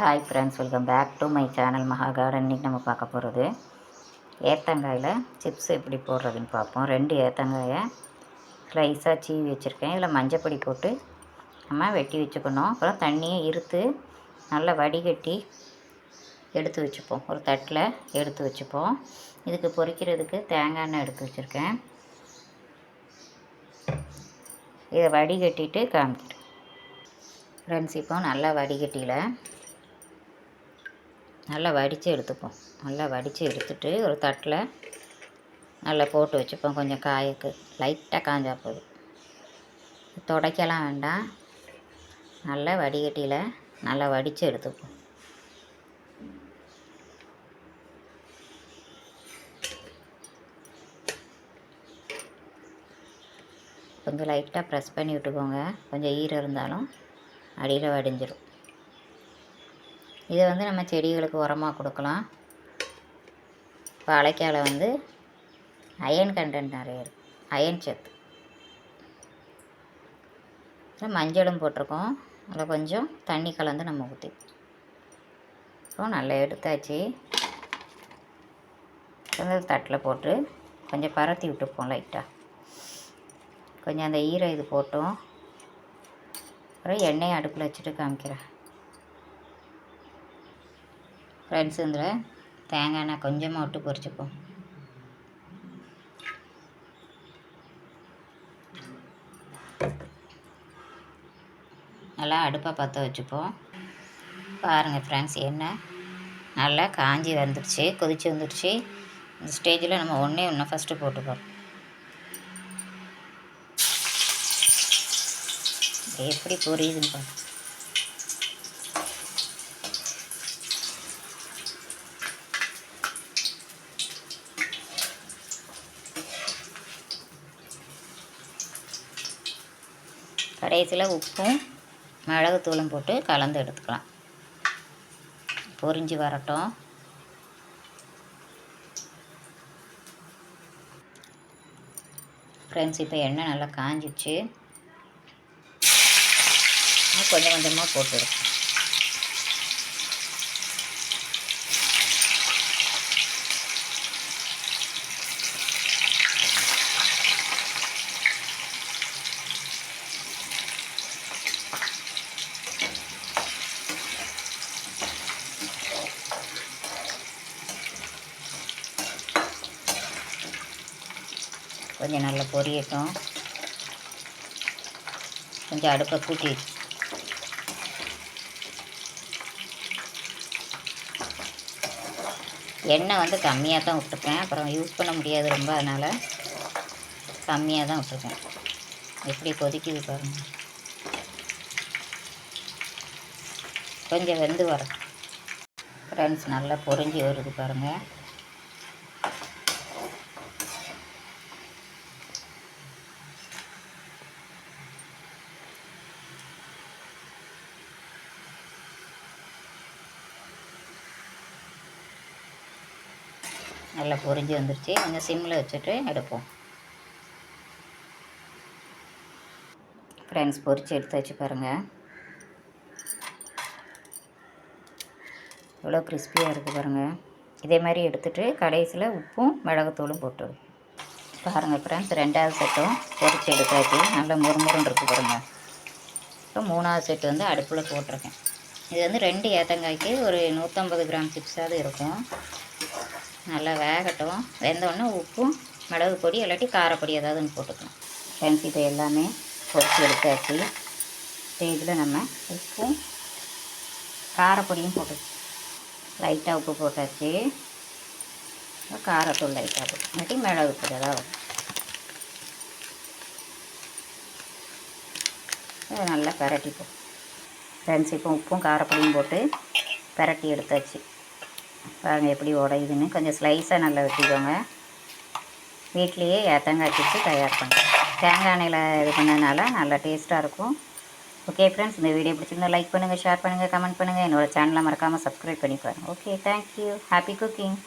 Hi friends welcome back to my channel Maha garden இன்றைக்கி நம்ம பார்க்க போகிறது ஏத்தங்காயில் சிப்ஸ் எப்படி போடுறதுன்னு பார்ப்போம். ரெண்டு ஏத்தங்காயை ஸ்லைஸாக சீவி வச்சுருக்கேன். இதில் மஞ்சப்பொடி போட்டு நம்ம வெட்டி வச்சுக்கணும். அப்புறம் தண்ணியை இருத்து நல்லா வடிகட்டி எடுத்து வச்சுப்போம். ஒரு தட்டில் எடுத்து வச்சுப்போம். இதுக்கு பொரிக்கிறதுக்கு தேங்காய் எண்ணெய் எடுத்து வச்சுருக்கேன். இதை வடிகட்டிட்டு காமிக்கிறேன். ஃப்ரெண்ட்ஸ் இப்போ நல்லா வடிகட்டியில் நல்லா வடித்து எடுத்துப்போம். நல்லா வடித்து எடுத்துட்டு ஒரு தட்டில் நல்லா போட்டு வச்சுப்போம். கொஞ்சம் காயக்கு லைட்டாக காஞ்சா போதும். துடைக்கலாம் வேண்டாம். நல்லா வடிகட்டியில் நல்லா வடித்து எடுத்துப்போம். கொஞ்சம் லைட்டாக ப்ரெஸ் பண்ணி விட்டுக்கோங்க. கொஞ்சம் ஈரம் இருந்தாலும் அடியில் வடிஞ்சிடும் இதை வந்து நம்ம செடிகளுக்கு உரமாக கொடுக்கலாம். வாழைக்காயில் வந்து அயன் கண்டென்ட் நிறைய இருக்குது அயன் சத்து மஞ்சளும் போட்டிருக்கோம். அதில் கொஞ்சம் தண்ணி கலந்து நம்ம ஊற்றி அப்புறம் நல்லா எடுத்தாச்சு. கொஞ்சம் தட்டில் போட்டு கொஞ்சம் பரத்தி விட்டுப்போம் லைட்டாக கொஞ்சம் அந்த ஈரம் இது போட்டோம். அப்புறம் எண்ணெயை அடுப்பில் வச்சுட்டு காமிக்கிறேன். ஃப்ரெண்ட்ஸ் இதில் தேங்காய் எண்ணெய் கொஞ்சமாக விட்டு பொரிச்சுப்போம் நல்லா அடுப்பை பற்ற வச்சுப்போம் பாருங்கள் ஃப்ரெண்ட்ஸ் எண்ணெய் நல்லா காஞ்சி வந்துடுச்சு கொதிச்சு வந்துடுச்சு. இந்த ஸ்டேஜில் நம்ம ஒன்றே ஒன்று ஃபஸ்ட்டு போட்டுப்போம் எப்படி புரியுதுன்னு பார்த்து கடைசியில் உப்பும் மிளகுத்தூளும் போட்டு கலந்து எடுத்துக்கலாம். பொரிஞ்சு வரட்டும். ஃப்ரெண்ட்ஸ் இப்போ எண்ணெய் நல்லா காஞ்சிச்சு கொஞ்சம் கொஞ்சமாக போட்டுடும் கொஞ்சம் நல்லா பொரியட்டும். கொஞ்சம் அடுப்பை கூட்டி. எண்ணெய் வந்து கம்மியாக தான் விட்டுருக்கேன். அப்புறம் யூஸ் பண்ண முடியாது ரொம்ப அதனால் கம்மியாக தான் விட்டுருக்கேன். எப்படி கொதிக்குது பாருங்கள் கொஞ்சம் வெந்து வரும் ஃப்ரெண்ட்ஸ் நல்லா பொறிஞ்சி வருது பாருங்கள் நல்லா பொரிஞ்சு வந்துருச்சு. கொஞ்சம் சிம்மில் வச்சுட்டு எடுப்போம். ஃப்ரெண்ட்ஸ் பொரித்து எடுத்து வச்சு பாருங்கள் எவ்வளோ கிறிஸ்பியாக இருக்குது பாருங்கள் இதே மாதிரி எடுத்துகிட்டு கடைசியில் உப்பும் மிளகுத்தூளும் போட்டு பாருங்கள் ஃப்ரெண்ட்ஸ் ரெண்டாவது செட்டும் பொரித்து எடுத்தாச்சு. நல்லா முறுமுறுன்னு இருக்குது பாருங்கள் இப்போ மூணாவது செட்டு வந்து அடுப்பில் போட்டிருக்கேன். இது வந்து ரெண்டு ஏத்தங்காய்க்கு ஒரு நூற்றம்பது கிராம் சிப்ஸாவது இருக்கும். நல்லா வேகட்டும். வெந்தோடனே உப்பும் மிளகு பொடி இல்லாட்டி காரப்பொடி ஏதாவது போட்டுக்கலாம். ஃப்ரெண்ட்ஸ் இப்போ எல்லாமே பொறிச்சு எடுத்தாச்சு. இதில் நம்ம உப்பும் காரப்பொடியும் போட்டு லைட்டாக உப்பு போட்டாச்சு. காரத்தூள் லைட்டாக இல்லாட்டி மிளகு பொடி ஏதாவது நல்லா பரட்டிப்போம் ஃப்ரெண்ட்ஸ் இப்போ உப்பும் காரப்பொடியும் போட்டு பரட்டி எடுத்தாச்சு. பாருங்கள் எப்படி உடையுதுன்னு. கொஞ்சம் ஸ்லைஸாக நல்லா வெட்டிக்கோங்க. வீட்லேயே ஏத்தங்காய் சிப்ஸ் தயார் பண்ணுறேன் தேங்காய் எண்ணெயில் இது பண்ணதுனால நல்லா டேஸ்ட்டாக இருக்கும். ஓகே ஃப்ரெண்ட்ஸ் இந்த வீடியோ பிடிச்சிருந்தா லைக் பண்ணுங்கள் ஷேர் பண்ணுங்கள் கமெண்ட் பண்ணுங்கள் என்னோடய சேனலை மறக்காமல் சப்ஸ்கிரைப் பண்ணி பாருங்கள் ஓகே தேங்க்யூ ஹாப்பி குக்கிங்